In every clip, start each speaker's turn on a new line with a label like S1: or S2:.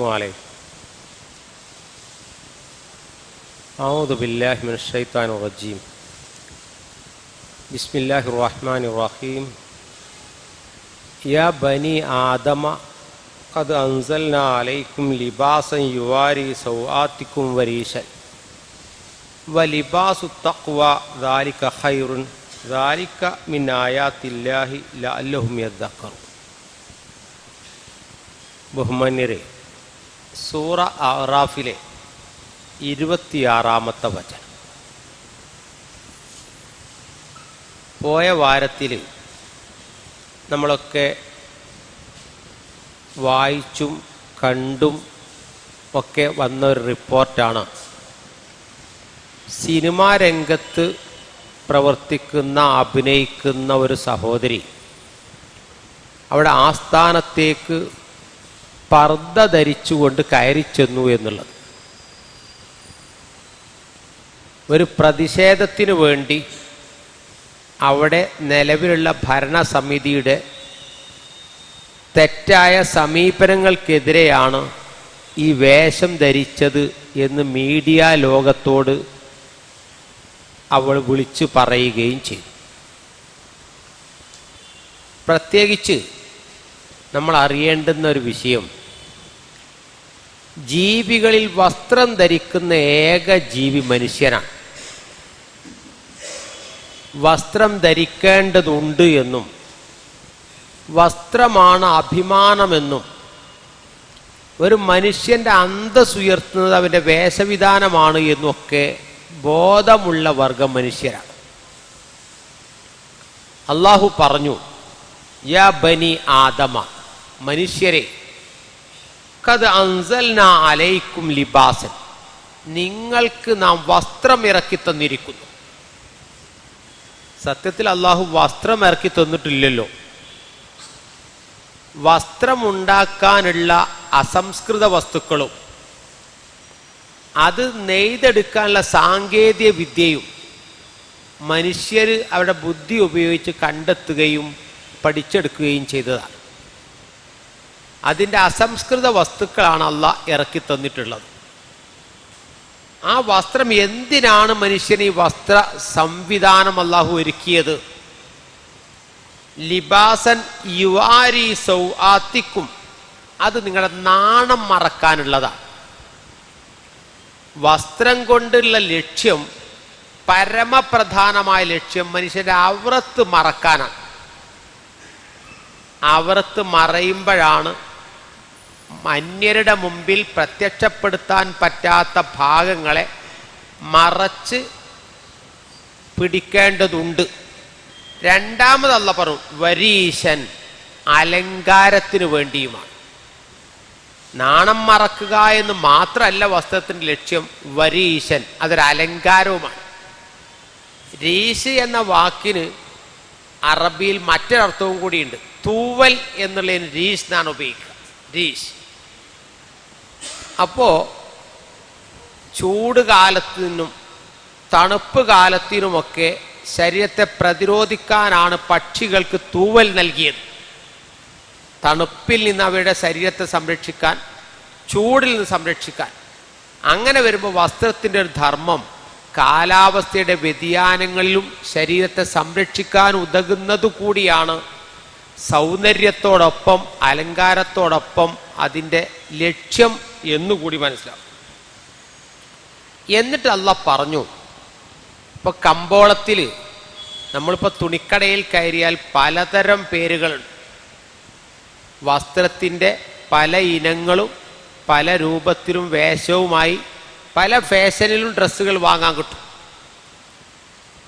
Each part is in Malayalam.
S1: عليكم أعوذ بالله من الشيطان الرجيم بسم الله الرحمن الرحيم يا بني آدم قد أنزلنا عليكم لباسا يواري سوآتكم وريشا ولباس التقوى ذلك خير ذلك من آيات الله لعلهم يذكرون ബഹുമാന്യരെ സൂറ അറാഫിലെ ഇരുപത്തിയാറാമത്തെ വചനം. പോയ വാരത്തിൽ നമ്മളൊക്കെ വായിച്ചും കണ്ടും ഒക്കെ വന്ന ഒരു റിപ്പോർട്ടാണ്. സിനിമാ രംഗത്ത് പ്രവർത്തിക്കുന്ന അഭിനയിക്കുന്ന ഒരു സഹോദരി അവിടെ ആസ്ഥാനത്തേക്ക് പർദ്ദ ധരിച്ചുകൊണ്ട് കയറി ചെന്നു എന്നുള്ളത്. ഒരു പ്രതിഷേധത്തിനു വേണ്ടി അവിടെ നിലവിലുള്ള ഭരണസമിതിയുടെ തെറ്റായ സമീപനങ്ങൾക്കെതിരെയാണ് ഈ വേഷം ധരിച്ചത് എന്ന് മീഡിയ ലോകത്തോട് അവൾ വിളിച്ചു പറയുകയും ചെയ്തു. പ്രത്യേകിച്ച് നമ്മൾ അറിയേണ്ടുന്ന ഒരു വിഷയം ജീവികളിൽ വസ്ത്രം ധരിക്കുന്ന ഏക ജീവി മനുഷ്യനാണ്. വസ്ത്രം ധരിക്കേണ്ടതുണ്ട് എന്നും വസ്ത്രമാണ് അഭിമാനമെന്നും ഒരു മനുഷ്യന്റെ അന്തസ് ഉയർത്തുന്നത് അവന്റെ വേഷവിധാനമാണ് എന്നൊക്കെ ബോധമുള്ള വർഗം മനുഷ്യരാണ്. അള്ളാഹു പറഞ്ഞു യാ ബനി ആദമ മനുഷ്യരെ കത് അൻസൽന അലൈക്കും ലിബാസൻ. നിങ്ങൾക്ക് നാം വസ്ത്രം ഇറക്കി തന്നിരിക്കുന്നു. സത്യത്തിൽ അള്ളാഹു വസ്ത്രം ഇറക്കി തന്നിട്ടില്ലല്ലോ. വസ്ത്രമുണ്ടാക്കാനുള്ള അസംസ്കൃത വസ്തുക്കളും അത് നെയ്തെടുക്കാനുള്ള സാങ്കേതിക വിദ്യയും മനുഷ്യർ അവരുടെ ബുദ്ധി ഉപയോഗിച്ച് കണ്ടെത്തുകയും പഠിച്ചെടുക്കുകയും ചെയ്തതാണ്. അതിന്റെ അസംസ്കൃത വസ്തുക്കളാണ് അല്ല ഇറക്കി തന്നിട്ടുള്ളത്. ആ വസ്ത്രം എന്തിനാണ് മനുഷ്യന് ഈ വസ്ത്ര സംവിധാനം അള്ളാഹു ഒരുക്കിയത്? ലിബാസൻ യുവാരി സൗ ആത്തിക്കും അത് നിങ്ങളുടെ നാണം മറക്കാനുള്ളതാണ് വസ്ത്രം കൊണ്ടുള്ള ലക്ഷ്യം പരമപ്രധാനമായ ലക്ഷ്യം മനുഷ്യന്റെ അവറത്ത് മറക്കാനാണ് അവറത്ത് മറയുമ്പോഴാണ് അന്യരുടെ മുമ്പിൽ പ്രത്യക്ഷപ്പെടുത്താൻ പറ്റാത്ത ഭാഗങ്ങളെ മറച്ച് പിടിക്കേണ്ടതുണ്ട്. രണ്ടാമതല്ല പറഞ്ഞു വരീശൻ അലങ്കാരത്തിന് വേണ്ടിയുമാണ്. നാണം മറക്കുക എന്ന് മാത്രമല്ല വസ്ത്രത്തിന്റെ ലക്ഷ്യം വരീശൻ അതൊരു അലങ്കാരവുമാണ്. രീശ് എന്ന വാക്കിന് അറബിയിൽ മറ്റൊരർത്ഥവും കൂടിയുണ്ട്. തൂവൽ എന്നുള്ളതിന് രീശ് എന്നാണ് ഉപയോഗിക്കുക. രീഷ് അപ്പോ ചൂട് കാലത്തിനും തണുപ്പ് കാലത്തിനുമൊക്കെ ശരീരത്തെ പ്രതിരോധിക്കാനാണ് പക്ഷികൾക്ക് തൂവൽ നൽകിയത്. തണുപ്പിൽ നിന്ന് അവയുടെ ശരീരത്തെ സംരക്ഷിക്കാൻ ചൂടിൽ നിന്ന് സംരക്ഷിക്കാൻ. അങ്ങനെ വരുമ്പോൾ വസ്ത്രത്തിന്റെ ഒരു ധർമ്മം കാലാവസ്ഥയുടെ വ്യതിയാനങ്ങളിലും ശരീരത്തെ സംരക്ഷിക്കാൻ ഉതകുന്നതു കൂടിയാണ് സൗന്ദര്യത്തോടൊപ്പം അലങ്കാരത്തോടൊപ്പം അതിന്റെ ലക്ഷ്യം എന്നുകൂടി മനസ്സിലാവും. എന്നിട്ട് അല്ല പറഞ്ഞു ഇപ്പൊ കമ്പോളത്തിൽ നമ്മളിപ്പോൾ തുണിക്കടയിൽ കയറിയാൽ പലതരം പേരുകളുണ്ട്. വസ്ത്രത്തിന്റെ പല ഇനങ്ങളും പല രൂപത്തിലും വേഷവുമായി പല ഫാഷനിലും ഡ്രസ്സുകൾ വാങ്ങാൻ കിട്ടും.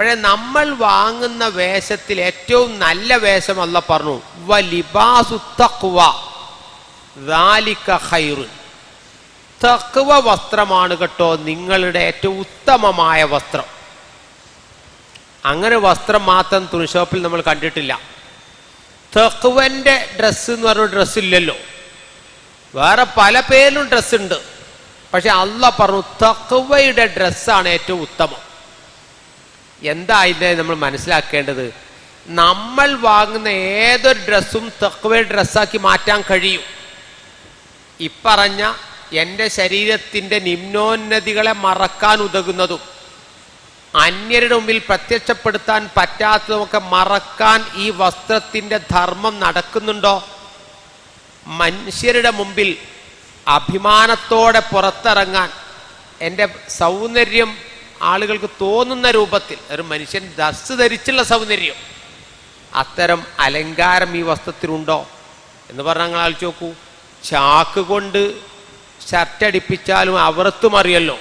S1: പക്ഷേ നമ്മൾ വാങ്ങുന്ന വേഷത്തിൽ ഏറ്റവും നല്ല വേഷം അല്ല പറഞ്ഞു. തഖ്വ വസ്ത്രമാണ് കേട്ടോ നിങ്ങളുടെ ഏറ്റവും ഉത്തമമായ വസ്ത്രം. അങ്ങനെ വസ്ത്രം മാത്രം തുണിഷോപ്പിൽ നമ്മൾ കണ്ടിട്ടില്ല. തക്വന്റെ ഡ്രസ്സ് എന്ന് പറഞ്ഞ ഡ്രസ്സ് ഇല്ലല്ലോ. വേറെ പല പേരിലും ഡ്രസ്സ് ഉണ്ട്. പക്ഷെ അല്ല പറഞ്ഞു തക്കുവയുടെ ഡ്രസ്സാണ് ഏറ്റവും ഉത്തമം. എന്താ നമ്മൾ മനസ്സിലാക്കേണ്ടത്? നമ്മൾ വാങ്ങുന്ന ഏതൊരു ഡ്രസ്സും തക്കവ ഡ്രസ്സാക്കി മാറ്റാൻ കഴിയും. ഇപ്പറഞ്ഞ എന്റെ ശരീരത്തിന്റെ നിമ്നോന്നതികളെ മറക്കാൻ ഉതകുന്നതും അന്യരുടെ മുമ്പിൽ പ്രത്യക്ഷപ്പെടുത്താൻ പറ്റാത്തതുമൊക്കെ മറക്കാൻ ഈ വസ്ത്രത്തിന്റെ ധർമ്മം നടക്കുന്നുണ്ടോ? മനുഷ്യരുടെ മുമ്പിൽ അഭിമാനത്തോടെ പുറത്തിറങ്ങാൻ എന്റെ സൗന്ദര്യം ആളുകൾക്ക് തോന്നുന്ന രൂപത്തിൽ ഒരു മനുഷ്യൻ ഡ്രസ് ധരിച്ചുള്ള സൗന്ദര്യം അത്തരം അലങ്കാരം ഈ വസ്ത്രത്തിലുണ്ടോ? എന്ന് പറഞ്ഞാൽ ഞങ്ങൾ ആലോചിച്ച് നോക്കൂ. ചാക്ക് കൊണ്ട് ഷർട്ട് അടിപ്പിച്ചാലും അവറത്തും അറിയല്ലോ.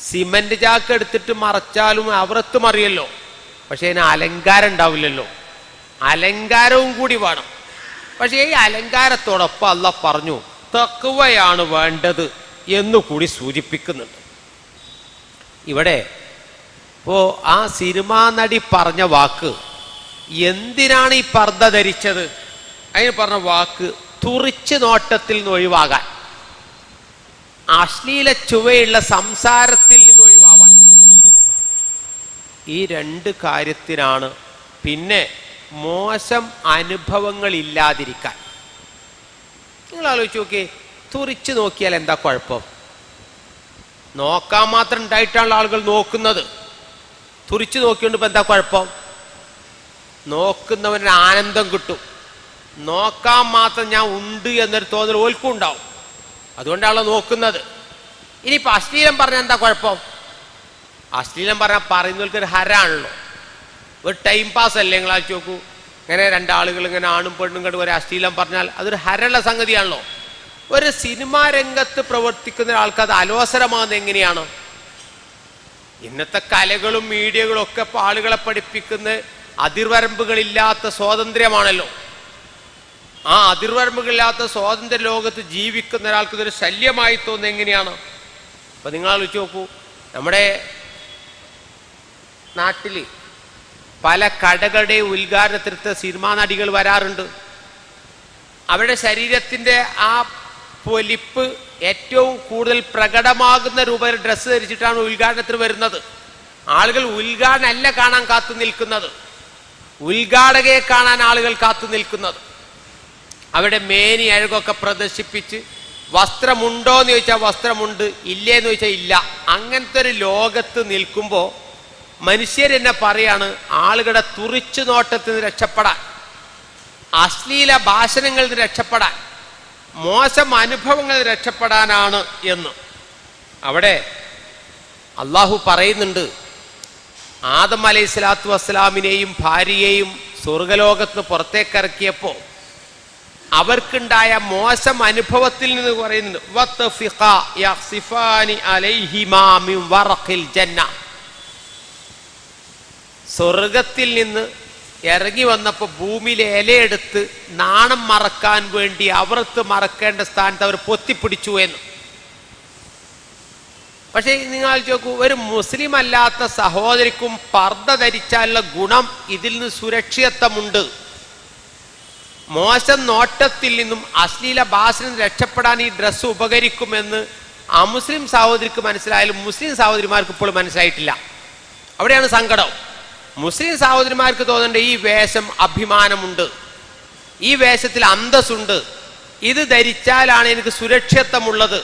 S1: സിമന്റ് ചാക്ക് എടുത്തിട്ട് മറച്ചാലും അവറത്തും അറിയല്ലോ. പക്ഷേ അതിന് അലങ്കാരം ഉണ്ടാവില്ലല്ലോ. അലങ്കാരവും കൂടി വേണം. പക്ഷേ ഈ അലങ്കാരത്തോടൊപ്പം അല്ല പറഞ്ഞു തക്കുവയാണ് വേണ്ടത് എന്നു കൂടി സൂചിപ്പിക്കുന്നുണ്ട്. ഇവിടെ ഇപ്പോ ആ സിനിമാ നടി പറഞ്ഞ വാക്ക് എന്തിനാണ് ഈ പർദ്ദ ധരിച്ചത്? അതിന് പറഞ്ഞ വാക്ക് തുറിച്ച് നോട്ടത്തിൽ നിന്ന് ഒഴിവാകാൻ. അശ്ലീല ചുവയുള്ള സംസാരത്തിൽ നിന്ന് ഒഴിവാവാൻ. ഈ രണ്ട് കാര്യത്തിനാണ് പിന്നെ മോശം അനുഭവങ്ങൾ ഇല്ലാതിരിക്കാൻ. നിങ്ങൾ ആലോചിച്ച് നോക്കിയേ തുറിച്ച് നോക്കിയാൽ എന്താ കുഴപ്പം? നോക്കാൻ മാത്രം ഉണ്ടായിട്ടാണ് ആളുകൾ നോക്കുന്നത്. തുറിച്ച് നോക്കിയോണ്ട് ഇപ്പം എന്താ കുഴപ്പം? നോക്കുന്നവന് ആനന്ദം കിട്ടും. നോക്കാൻ മാത്രം ഞാൻ ഉണ്ട് എന്നൊരു തോന്നൽ ഓൽക്കും ഉണ്ടാവും. അതുകൊണ്ടാണ് നോക്കുന്നത്. ഇനിയിപ്പോൾ അശ്ലീലം പറഞ്ഞാൽ എന്താ കുഴപ്പം? അശ്ലീലം പറഞ്ഞാൽ പറയുന്നവർക്ക് ഒരു ഹരാണല്ലോ. ഒരു ടൈം പാസ് അല്ലേ ആലോചിച്ച് നോക്കൂ. ഇങ്ങനെ രണ്ടാളുകൾ ഇങ്ങനെ ആണും പെണ്ണും കണ്ട് ഒരു അശ്ലീലം പറഞ്ഞാൽ അതൊരു ഹരള്ള സംഗതിയാണല്ലോ. ഒരു സിനിമാ രംഗത്ത് പ്രവർത്തിക്കുന്ന ഒരാൾക്ക് അത് അലോസരമാകുന്നത് എങ്ങനെയാണ്? ഇന്നത്തെ കലകളും മീഡിയകളും ഒക്കെ ഇപ്പോൾ ആളുകളെ പഠിപ്പിക്കുന്ന അതിർവരമ്പുകളില്ലാത്ത സ്വാതന്ത്ര്യമാണല്ലോ. ആ അതിർവരമ്പുകളില്ലാത്ത സ്വാതന്ത്ര്യ ലോകത്ത് ജീവിക്കുന്ന ഒരാൾക്ക് ഇതൊരു ശല്യമായി തോന്നുന്നത് എങ്ങനെയാണ്? അപ്പൊ നിങ്ങൾ ആലോചിച്ച് നോക്കൂ. നമ്മുടെ നാട്ടിൽ പല കടകളുടെ ഉദ്ഘാടനത്തിനടുത്ത് സിനിമാ നടികൾ വരാറുണ്ട്. അവരുടെ ശരീരത്തിന്റെ ആ പൊലിപ്പ് ഏറ്റവും കൂടുതൽ പ്രകടമാകുന്ന രൂപത്തിൽ ഡ്രസ്സ് ധരിച്ചിട്ടാണ് ഉദ്ഘാടനത്തിന് വരുന്നത്. ആളുകൾ ഉദ്ഘാടനമല്ല കാണാൻ കാത്തു നിൽക്കുന്നത്. ഉദ്ഘാടകയെ കാണാൻ ആളുകൾ കാത്തു നിൽക്കുന്നത്. അവിടെ മേനി അഴകൊക്കെ പ്രദർശിപ്പിച്ച് വസ്ത്രമുണ്ടോ എന്ന് ചോദിച്ചാൽ വസ്ത്രമുണ്ട് ഇല്ലേ എന്ന് ചോദിച്ചാൽ ഇല്ല. അങ്ങനത്തെ ഒരു ലോകത്ത് നിൽക്കുമ്പോൾ മനുഷ്യരെന്നെ പറയാണ് ആളുകളുടെ തുറിച്ചു നോട്ടത്തിൽ നിന്ന് രക്ഷപ്പെടാൻ അശ്ലീല ഭാഷണങ്ങളിൽ നിന്ന് രക്ഷപ്പെടാൻ. മോശം അനുഭവങ്ങൾ രക്ഷപ്പെടാനാണ് എന്ന്. അവിടെ അള്ളാഹു പറയുന്നുണ്ട് ആദം അലൈഹി സ്വലാത്തു വസ്സലാമിനെയും ഭാര്യയെയും സ്വർഗലോകത്ത് പുറത്തേക്കിറക്കിയപ്പോൾ അവർക്കുണ്ടായ മോശം അനുഭവത്തിൽ നിന്ന് പറയുന്നുണ്ട് സ്വർഗത്തിൽ നിന്ന് ഇറങ്ങി വന്നപ്പോൾ ഭൂമിയിലെ ഇലയെടുത്ത് നാണം മറക്കാൻ വേണ്ടി അവർത്ത് മറക്കേണ്ട സ്ഥാനത്ത് അവർ പൊത്തിപ്പിടിച്ചു എന്ന്. പക്ഷേ നിങ്ങൾ ചോക്കൂ ഒരു മുസ്ലിം അല്ലാത്ത സഹോദരിക്കും പർദ്ദ ധരിച്ചാലുള്ള ഗുണം ഇതിൽ നിന്ന് സുരക്ഷിതത്വമുണ്ട്. മോശം നോട്ടത്തിൽ നിന്നും അശ്ലീല ഭാഷയിൽ നിന്ന് രക്ഷപ്പെടാൻ ഈ ഡ്രസ്സ് ഉപകരിക്കുമെന്ന് അമുസ്ലിം സഹോദരിക്ക് മനസ്സിലായാലും മുസ്ലിം സഹോദരിമാർക്ക് ഇപ്പോൾ മനസ്സിലായിട്ടില്ല. അവിടെയാണ് സങ്കടം. മുസ്ലിം സഹോദരിമാർക്ക് തോന്നേണ്ട ഈ വേഷം അഭിമാനമുണ്ട്. ഈ വേഷത്തിൽ അന്തസ്സുണ്ട്. ഇത് ധരിച്ചാലാണ് എനിക്ക് സുരക്ഷിതത്വമുള്ളത്.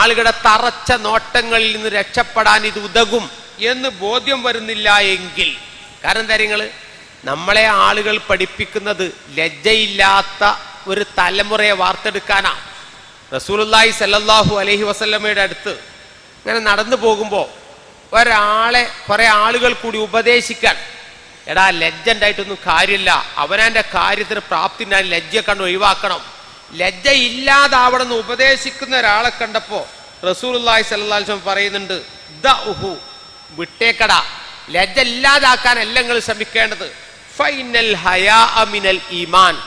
S1: ആളുകളുടെ തറച്ച നോട്ടങ്ങളിൽ നിന്ന് രക്ഷപ്പെടാൻ ഇത് ഉതകും എന്ന് ബോധ്യം വരുന്നില്ല എങ്കിൽ. കാരണം നിങ്ങൾ നമ്മളെ ആളുകൾ പഠിപ്പിക്കുന്നത് ലജ്ജയില്ലാത്ത ഒരു തലമുറയെ വാർത്തെടുക്കാനാണ് റസൂലുള്ളാഹി സല്ലാഹു അലഹി വസല്ലമയുടെ അടുത്ത് ഇങ്ങനെ നടന്നു പോകുമ്പോൾ ഒരാളെ കുറെ ആളുകൾ കൂടി ഉപദേശിക്കാൻ. എടാ ലജ്ജന്റായിട്ടൊന്നും കാര്യമില്ല. അവനെ കാര്യത്തിന് പ്രാപ്തി ഞാൻ ലജ്ജ കണ്ട് ഒഴിവാക്കണം. ലജ്ജ ഇല്ലാതാവണം ഉപദേശിക്കുന്ന ഒരാളെ കണ്ടപ്പോ റസൂലുള്ളാഹി സല്ലാസ്വം പറയുന്നുണ്ട് ദ ഉഹു വിട്ടേക്കട. ലജ്ജ ഇല്ലാതാക്കാനല്ല നിങ്ങൾ ശ്രമിക്കേണ്ടത്. ഫൈനൽ ഹയാ മിനൽ ഈമാൻ.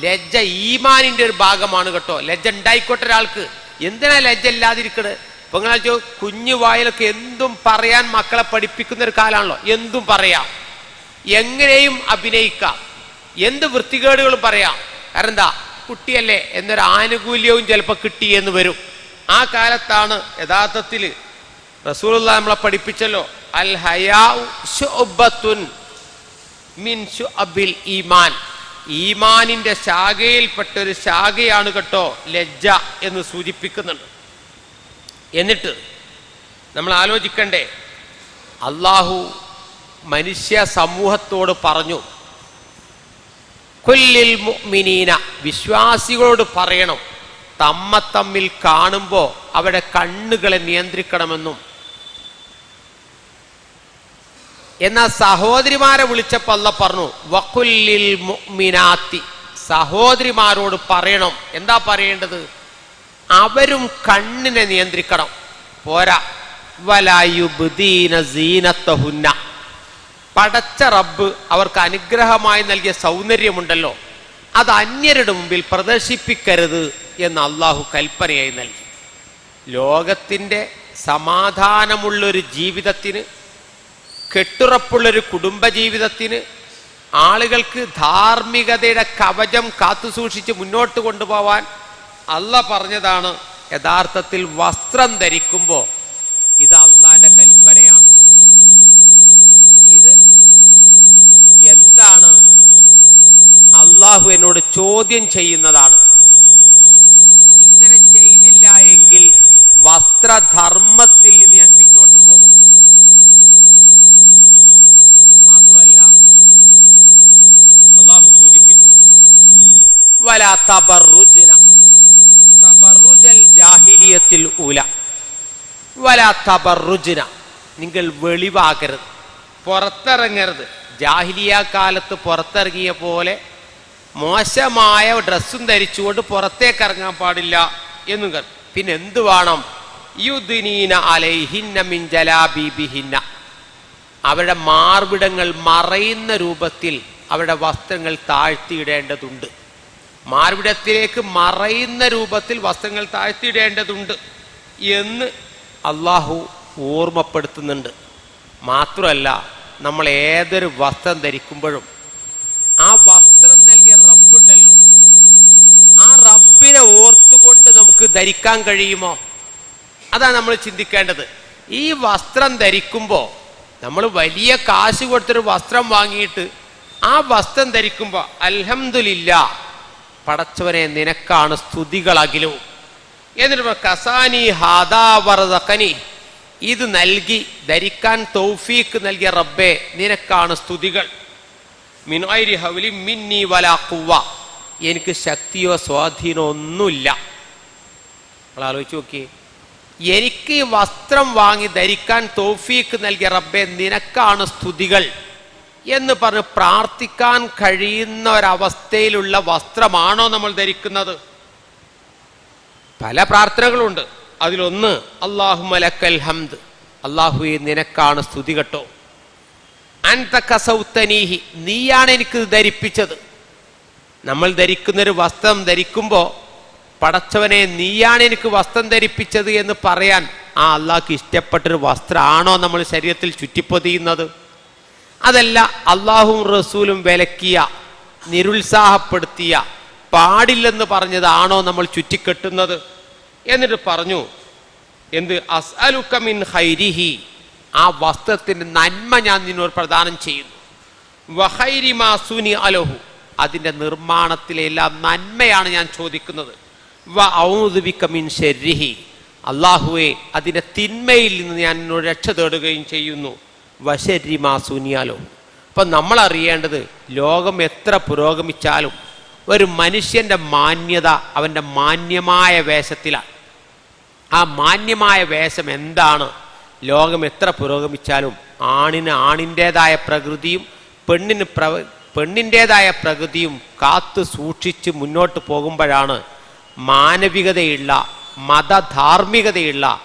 S1: ലജ്ജ ഈമാനിന്റെ ഒരു ഭാഗമാണ് കേട്ടോ. ലജ്ജ ഉണ്ടായിക്കോട്ടെ ഒരാൾക്ക്. എന്തിനാ ലജ്ജ ഇല്ലാതിരിക്കണത് ആലോചിച്ചോ, കുഞ്ഞു വായിലൊക്കെ എന്തും പറയാൻ മക്കളെ പഠിപ്പിക്കുന്ന ഒരു കാലാണല്ലോ. എന്തും പറയാം. എങ്ങനെയും അഭിനയിക്കാം. എന്ത് വൃത്തികേടുകളും പറയാം. കാരണം എന്താ? കുട്ടിയല്ലേ എന്നൊരു ആനുകൂല്യവും ചിലപ്പോൾ കിട്ടി എന്ന് വരും. ആ കാലത്താണ് യഥാർത്ഥത്തിൽ റസൂൽ നമ്മളെ പഠിപ്പിച്ചല്ലോ. അൽ ഹയാത്തുൻ മിൻ ശുഅബിൽ ഈമാൻ. ഈമാനിന്റെ ശാഖയിൽപ്പെട്ട ഒരു ശാഖയാണ് കേട്ടോ ലജ്ജ എന്ന് സൂചിപ്പിക്കുന്നുണ്ട്. എന്നിട്ട് നമ്മൾ ആലോചിക്കണ്ടേ അള്ളാഹു മനുഷ്യ സമൂഹത്തോട് പറഞ്ഞു കൊല്ലിൽ മുഅ്മിനീന വിശ്വാസികളോട് പറയണം തമ്മ തമ്മിൽ കാണുമ്പോൾ അവരുടെ കണ്ണുകളെ നിയന്ത്രിക്കണമെന്നും. എന്നാൽ സഹോദരിമാരെ വിളിച്ചപ്പോൾ അല്ല പറഞ്ഞു വക്കുല്ലിൽ മുഅ്മിനാത്തി സഹോദരിമാരോട് പറയണം. എന്താ പറയേണ്ടത്? അവരും കണ്ണിനെ നിയന്ത്രിക്കണം. പോരാ. വലായുബുദീന സീനത്തഹുന്ന. പടച്ച റബ്ബ് അവർക്ക് അനുഗ്രഹമായി നൽകിയ സൗന്ദര്യമുണ്ടല്ലോ. അത് അന്യരുടെ മുമ്പിൽ പ്രദർശിപ്പിക്കരുത് എന്ന് അള്ളാഹു കൽപ്പനയായി നൽകി. ലോകത്തിന്റെ സമാധാനമുള്ളൊരു ജീവിതത്തിന് കെട്ടുറപ്പുള്ളൊരു കുടുംബജീവിതത്തിന് ആളുകൾക്ക് ധാർമ്മികതയുടെ കവചം കാത്തുസൂക്ഷിച്ച് മുന്നോട്ട് കൊണ്ടുപോവാൻ അല്ല പറഞ്ഞതാണ് യഥാർത്ഥത്തിൽ വസ്ത്രം ധരിക്കുമ്പോൾ ഇത് അള്ളാന്റെ കൽപ്പനയാണ്. ഇത് എന്താണ്? അള്ളാഹു എന്നോട് ചോദ്യം ചെയ്യുന്നതാണ്. ഇങ്ങനെ ചെയ്തില്ല എങ്കിൽ വസ്ത്രധർമ്മത്തിൽ നിന്ന് ഞാൻ പിന്നോട്ട് പോകും. മാത്രമല്ല അള്ളാഹു സൂചിപ്പിച്ചു വല വല നിങ്ങൾ വെളിവാകരുത്. പുറത്തിറങ്ങരുത്. ജാഹിലിയ കാലത്ത് പുറത്തിറങ്ങിയ പോലെ മോശമായ ഡ്രസ്സും ധരിച്ചുകൊണ്ട് പുറത്തേക്ക് ഇറങ്ങാൻ പാടില്ല എന്നും പിന്നെ എന്ത് വേണം? യുദിനീന അലൈഹിന്ന മിൻ ജലാബീബിഹിന്ന. അവരുടെ മാർവിടങ്ങൾ മറയുന്ന രൂപത്തിൽ അവരുടെ വസ്ത്രങ്ങൾ താഴ്ത്തിയിടേണ്ടതുണ്ട്. മാർവിടത്തിലേക്ക് മറയുന്ന രൂപത്തിൽ വസ്ത്രങ്ങൾ താഴ്ത്തിയിടേണ്ടതുണ്ട് എന്ന് അള്ളാഹു ഓർമ്മപ്പെടുത്തുന്നുണ്ട്. മാത്രമല്ല നമ്മൾ ഏതൊരു വസ്ത്രം ധരിക്കുമ്പോഴും ആ വസ്ത്രം നൽകിയ റബ്ബുണ്ടല്ലോ. ആ റബ്ബിനെ ഓർത്തുകൊണ്ട് നമുക്ക് ധരിക്കാൻ കഴിയുമോ? അതാണ് നമ്മൾ ചിന്തിക്കേണ്ടത്. ഈ വസ്ത്രം ധരിക്കുമ്പോൾ നമ്മൾ വലിയ കാശ് കൊടുത്തൊരു വസ്ത്രം വാങ്ങിയിട്ട് ആ വസ്ത്രം ധരിക്കുമ്പോൾ അലഹമില്ല പടച്ചവനെ നിനക്കാണ് സ്തുതികളകിലും എന്നിട്ട് കസാനി ഹാദാവറദക്കനി ഇത് നൽകി ധരിക്കാൻ തൗഫീക്ക് നൽകിയ റബ്ബെ നിനക്കാണ് സ്തുതികൾ. മിനോരി ഹൗലി മിന്നി വലാ കുവ്വ എനിക്ക് ശക്തിയോ സ്വാധീനോ ഒന്നുമില്ല. നമ്മൾ ആലോചിച്ച് നോക്കിയേ എനിക്ക് വസ്ത്രം വാങ്ങി ധരിക്കാൻ തോഫീക്ക് നൽകിയ റബ്ബെ നിനക്കാണ് സ്തുതികൾ. എന്ന് പറഞ്ഞ് പ്രാർത്ഥിക്കാൻ കഴിയുന്ന ഒരവസ്ഥയിലുള്ള വസ്ത്രമാണോ നമ്മൾ ധരിക്കുന്നത്? പല പ്രാർത്ഥനകളുണ്ട്. അതിലൊന്ന് അള്ളാഹു മലക്കൽ ഹംദ്. അള്ളാഹുയെ നിനക്കാണ് സ്തുതി കെട്ടോ. അൻതക്കസൗത്തനീഹി നീയാണ് എനിക്ക് ധരിപ്പിച്ചത്. നമ്മൾ ധരിക്കുന്നൊരു വസ്ത്രം ധരിക്കുമ്പോൾ പടച്ചവനെ നീയാണ് എനിക്ക് വസ്ത്രം ധരിപ്പിച്ചത് എന്ന് പറയാൻ ആ അള്ളാഹ്ക്ക് ഇഷ്ടപ്പെട്ടൊരു വസ്ത്രമാണോ നമ്മൾ ശരീരത്തിൽ ചുറ്റിപ്പൊതിയുന്നത്? അതല്ല അള്ളാഹും റസൂലും വിലക്കിയ നിരുത്സാഹപ്പെടുത്തിയ പാടില്ലെന്ന് പറഞ്ഞതാണോ നമ്മൾ ചുറ്റിക്കെട്ടുന്നത്? എന്നിട്ട് പറഞ്ഞു എന്ത്? അസലുക്കമിൻ മിൻ ഹൈരിഹി ആ വസ്ത്രത്തിന്റെ നന്മ ഞാൻ നിന്നോട് പ്രദാനം ചെയ്യുന്നു. വഹൈരി മാ സുനി അലഹു അതിന്റെ നിർമ്മാണത്തിലെ എല്ലാ നന്മയാണ് ഞാൻ ചോദിക്കുന്നത്. വ ഔദുബിക്കമിൻ മിൻ ഷെരിഹി അള്ളാഹുവെ അതിന്റെ തിന്മയിൽ നിന്ന് ഞാൻ നിന്നോട് രക്ഷ തേടുകയും ചെയ്യുന്നു. വശരി മാ സുനിയാലോ അപ്പം നമ്മൾ അറിയേണ്ടത് ലോകം എത്ര പുരോഗമിച്ചാലും ഒരു മനുഷ്യന്റെ മാന്യത അവന്റെ മാന്യമായ വേഷത്തിലാണ്. ആ മാന്യമായ വേഷം എന്താണ്? ലോകം എത്ര പുരോഗമിച്ചാലും ആണിന് ആണിന്റേതായ പ്രകൃതിയും പെണ്ണിന് പ്ര പെണ്ണിന്റേതായ പ്രകൃതിയും കാത്തു സൂക്ഷിച്ച് മുന്നോട്ട് പോകുമ്പോഴാണ് മാനവികതയുള്ള മതധാർമ്മികതയുള്ള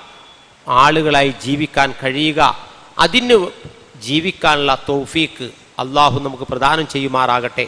S1: ആളുകളായി ജീവിക്കാൻ കഴിയുക. അതിന് ജീവിക്കാനുള്ള തൗഫീക്ക് അള്ളാഹു നമുക്ക് പ്രദാനം ചെയ്യുമാറാകട്ടെ.